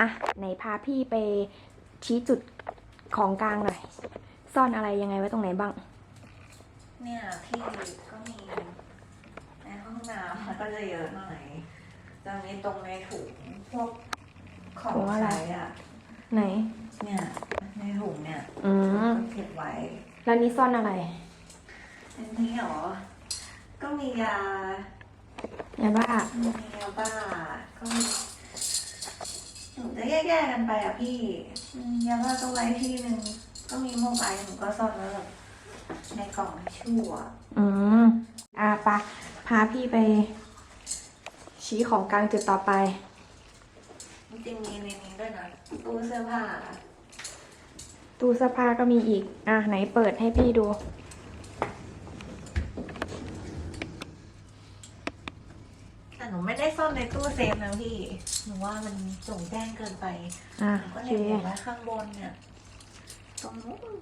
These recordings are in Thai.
อะไหนพาพี่ไปชี้จุดของกลางหน่อย ซ่อนอะไรยังไงไว้ตรงไหนบ้าง เนี่ยที่ก็มีในห้องน้ำมันก็จะเยอะหน่อยจะมีตรงในถุงพวกของถุงอะไร ใช้อะ ไหน เนี่ยในถุงเนี่ยอืมก็เก็บไว้แล้วนี่ซ่อนอะไรอันนี้เหรอ ก็มียายาบ้ามียาบ้าก็มี หนูจะแยกๆกันไปอะพี่อืมยาบ้าก็ไว้ที่หนึ่งก็มีโมบายหนูก็ซ่อนไว้แบบในกล่องทิชชู่อะอืมอะไปะพาพี่ไป ชี้ของกลางจุดต่อไป จริงๆมีในนี้ด้วยนะตู้เสื้อผ้าตู้เสื้อผ้าก็มีอีก อะไหนเปิดให้พี่ดู แต่หนูไม่ได้ซ่อนในตู้เซฟนะพี่ หนูว่ามันส่งแจ้งเกินไปอะหนูโอก็เคเลยเก็บไว้ข้างบนเนี่ย ตรงนู้น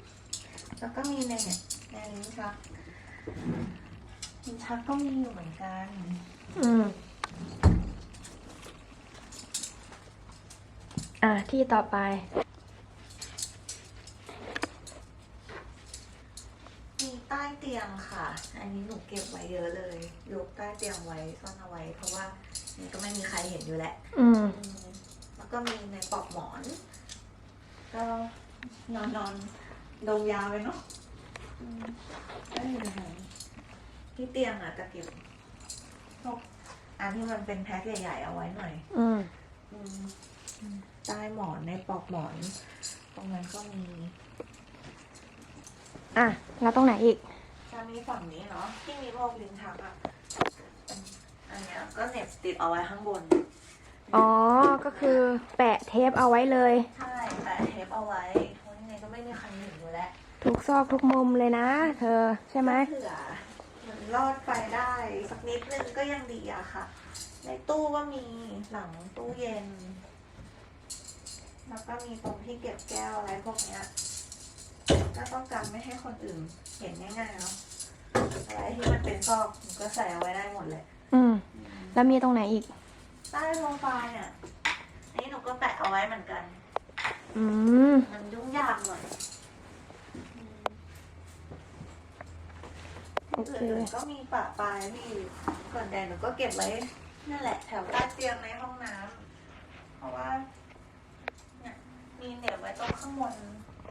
แล้วก็มีในเนี่ยในลิ้นชักลิ้นชักก็มีอยู่เหมือนกัน อืมอะที่ต่อไป มีใต้เตียงค่ะ อันนี้หนูเก็บไว้เยอะเลย ยกใต้เตียงไว้ซ่อนเอาไว้ เพราะว่านี่ก็ไม่มีใครเห็นอยู่แหละอืม อืมแล้วก็มีในปลอกหมอน ก็นอนนอนดมยาไปเนาะอืมก็อยู่ในนั้นที่เตียงอะจะเก็บพวกอันที่มันเป็นแพ็คใหญ่ๆเอาไว้หน่อย อืม อืมใต้หมอนในปลอกหมอน ตรงนั้นก็มี อะ แล้วตรงไหนอีกจะมีฝั่งนี้เนาะที่มีพวกลิ้นชักอะเป็นอันเนี้ยก็เหน็บติดเอาไว้ข้างบน อ๋อ ก็คือแปะเทปเอาไว้เลย ใช่แปะเทปเอาไว้เพราะยังไงก็ไม่มีใครเห็นอยู่แล้วทุกซอกทุกมุมเลยนะ เธอใช่ไหมเผื่อมันรอดไปได้ สักนิดนึงก็ยังดีอะค่ะ ในตู้ก็มีหลังตู้เย็น แล้วก็มีตรงที่เก็บแก้วอะไรพวกเนี้ย ก็ต้องการไม่ให้คนอื่นเห็นง่ายๆเนาะอะไรที่มันเป็นซอกหนูก็ใส่เอาไว้ได้หมดเลยอืม แล้วมีตรงไหนอีก ใต้โซฟาเนี่ยอันนี้หนูก็แปะเอาไว้เหมือนกัน อืม มันยุ่งยากหน่อยอืมโอเค อื่นๆก็มีปะปลายพี่ก่อนแดดหนูก็เก็บไว้นั่นแหละ แถวใต้เตียงในห้องน้ำเพราะว่าเนี่ยมีเหน็บไว้ตรงข้างบน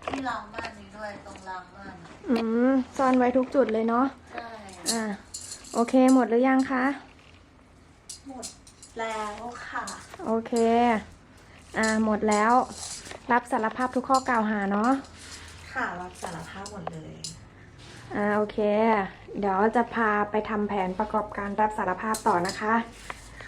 ที่รางม่านนี้ด้วยตรงรางม่านอะอืมซ่อนไว้ทุกจุดเลยเนาะใช่อะโอเคหมดหรือยังคะ หมดแล้วค่ะ โอเค อ่า หมดแล้ว รับสารภาพทุกข้อกล่าวหาเนาะ ค่ะรับสารภาพหมดเลย อ่า โอเค เดี๋ยวจะพาไปทำแผนประกอบการรับสารภาพต่อนะคะ ค